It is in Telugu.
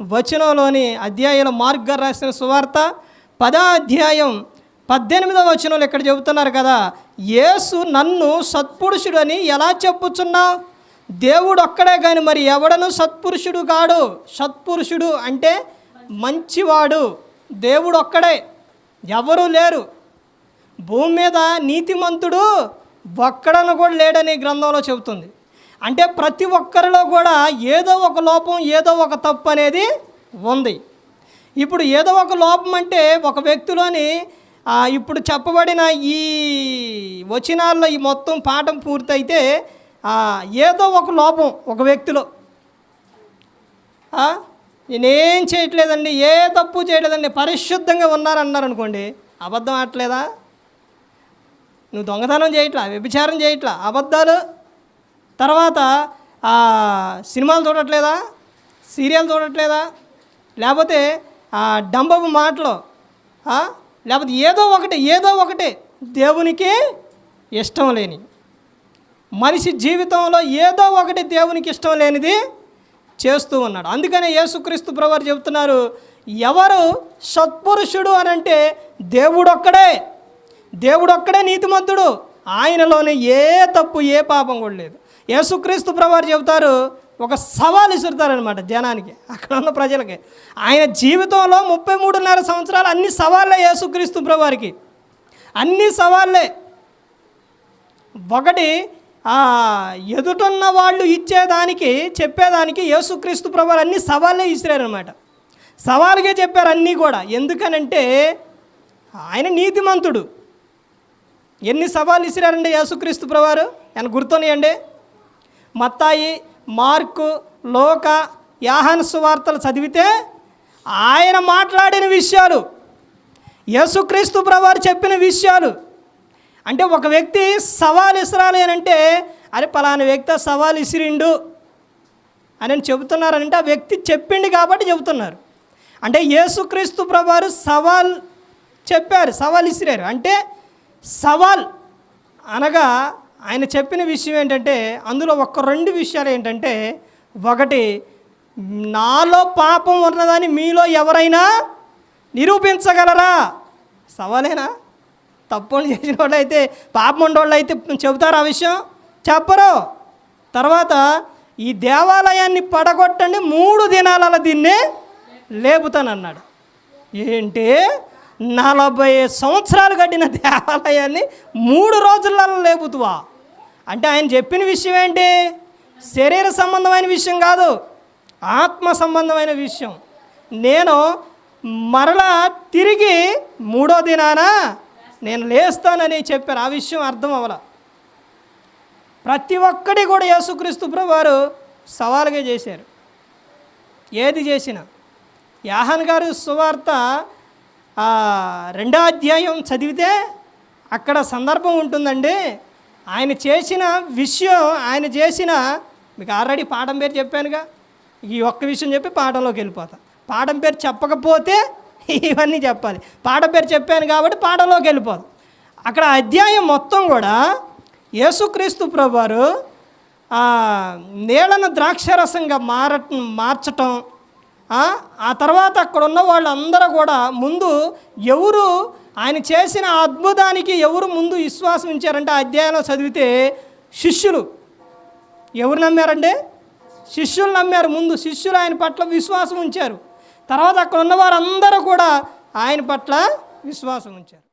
వచనంలోని అధ్యాయంలో మార్గ రాసిన సువార్త పదా అధ్యాయం పద్దెనిమిదవ వచనంలో ఇక్కడ చెబుతున్నారు కదా యేసు నన్ను సత్పురుషుడని ఎలా చెప్పుచున్నావు దేవుడు ఒక్కడే కానీ మరి ఎవడను సత్పురుషుడు కాడు సత్పురుషుడు అంటే మంచివాడు. దేవుడు ఒక్కడే ఎవరూ లేరు. భూమి మీద నీతిమంతుడు ఒక్కడను కూడా లేడని గ్రంథంలో చెబుతుంది. అంటే ప్రతి ఒక్కరిలో కూడా ఏదో ఒక లోపం ఏదో ఒక తప్పు అనేది ఉంది. ఇప్పుడు ఏదో ఒక లోపం అంటే ఒక వ్యక్తిలోని ఇప్పుడు చెప్పబడిన ఈ వచనాల్లో ఈ మొత్తం పాఠం పూర్తయితే ఏదో ఒక లోపం ఒక వ్యక్తిలో. నేనేం చేయట్లేదండి ఏ తప్పు చేయలేదండి పరిశుద్ధంగా ఉన్నారన్నారు అనుకోండి అబద్ధం ఆడట్లేదా? నువ్వు దొంగతనం చేయట్లా వ్యభిచారం చేయట్లా అబద్ధాలు తర్వాత సినిమాలు చూడట్లేదా? సీరియల్ చూడట్లేదా? లేకపోతే ఆ, డంబపు మాటలు లేకపోతే ఏదో ఒకటి ఏదో ఒకటి దేవునికి ఇష్టం లేని మనిషి జీవితంలో ఏదో ఒకటి దేవునికి ఇష్టం లేనిది చేస్తూ ఉన్నాడు. అందుకనే యేసుక్రీస్తు ప్రభువారు చెబుతున్నారు ఎవరు సత్పురుషుడు అని అంటే దేవుడొక్కడే. దేవుడొక్కడే నీతిమంతుడు. ఆయనలోనే ఏ తప్పు ఏ పాపం కూడా లేదు. యేసుక్రీస్తు ప్రభువారు చెబుతారు ఒక సవాల్ ఇసురుతారనమాట జనానికి అక్కడ ఉన్న ప్రజలకి. ఆయన జీవితంలో ముప్పై మూడున్నర సంవత్సరాలు అన్ని సవాళ్ళే యేసుక్రీస్తు ప్రభువారికి. అన్ని సవాళ్ళే. ఒకటి ఎదుటన్న వాళ్ళు ఇచ్చేదానికి చెప్పేదానికి యేసుక్రీస్తు ప్రభువారు అన్ని సవాళ్ళే ఇసిరారనమాట సవాలుగా చెప్పారు అన్నీ కూడా. ఎందుకనంటే ఆయన నీతిమంతుడు. ఎన్ని సవాళ్ళు ఇసిరారండి యేసుక్రీస్తు ప్రభువారు? ఆయన గుర్తున్నాయండి? మత్తాయి మార్కు లోక యాహాన్ సువార్తలు చదివితే ఆయన మాట్లాడిన విషయాలు యేసుక్రీస్తు ప్రభువారు చెప్పిన విషయాలు. అంటే ఒక వ్యక్తి సవాల్ ఇసరాలి అని అంటే అరే పలానా వ్యక్తి సవాలు సవాల్ ఇసిరిండు అని చెబుతున్నారంటే ఆ వ్యక్తి చెప్పిండు కాబట్టి చెబుతున్నారు. అంటే యేసుక్రీస్తు ప్రభువారు సవాల్ చెప్పారు సవాల్ ఇసిరారు. అంటే సవాల్ అనగా ఆయన చెప్పిన విషయం ఏంటంటే అందులో ఒక రెండు విషయాలు ఏంటంటే ఒకటి నాలో పాపం ఉన్నదని మీలో ఎవరైనా నిరూపించగలరా? సవాలేనా? తప్పులు చేసిన వాళ్ళు అయితే పాపం ఉండేవాళ్ళు అయితే చెబుతారు ఆ విషయం? చెప్పరు. తర్వాత ఈ దేవాలయాన్ని పడగొట్టండి మూడు దినాల దీన్ని లేపుతానన్నాడు. ఏంటి? నలభై సంవత్సరాలు కట్టిన దేవాలయాన్ని మూడు రోజులలో లేపుతువా? అంటే ఆయన చెప్పిన విషయం ఏంటి? శరీర సంబంధమైన విషయం కాదు ఆత్మ సంబంధమైన విషయం. నేను మరలా తిరిగి మూడో దినాన నేను లేస్తానని చెప్పారు. ఆ విషయం అర్థం అవ్వాల. ప్రతి ఒక్కటి కూడా యేసుక్రీస్తు వారు సవాలుగా చేశారు. ఏది చేసినా. యాహన్ గారు సువార్త రెండో అధ్యాయం చదివితే అక్కడ సందర్భం ఉంటుందండి. ఆయన చేసిన విషయం ఆయన చేసిన మీకు ఆల్రెడీ పాఠం పేరు చెప్పానుగా ఈ ఒక్క విషయం చెప్పి పాఠంలోకి వెళ్ళిపోతా. పాఠం పేరు చెప్పకపోతే ఇవన్నీ చెప్పాలి. పాఠం పేరు చెప్పాను కాబట్టి పాఠంలోకి వెళ్ళిపోదు. అక్కడ అధ్యాయం మొత్తం కూడా యేసుక్రీస్తు ప్రభువారు ఆ, నీళ్ళను ద్రాక్షరసంగా మార మార్చటం ఆ? తర్వాత అక్కడ ఉన్న వాళ్ళందరూ కూడా ముందు ఎవరు ఆయన చేసిన అద్భుతానికి ఎవరు ముందు విశ్వాసం ఉంచారంటే ఆ అధ్యాయంలో చదివితే శిష్యులు. ఎవరు నమ్మారంటే? శిష్యులు నమ్మారు. ముందు శిష్యులు ఆయన పట్ల విశ్వాసం ఉంచారు. తర్వాత అక్కడ ఉన్న వారందరూ కూడా ఆయన పట్ల విశ్వాసం ఉంచారు.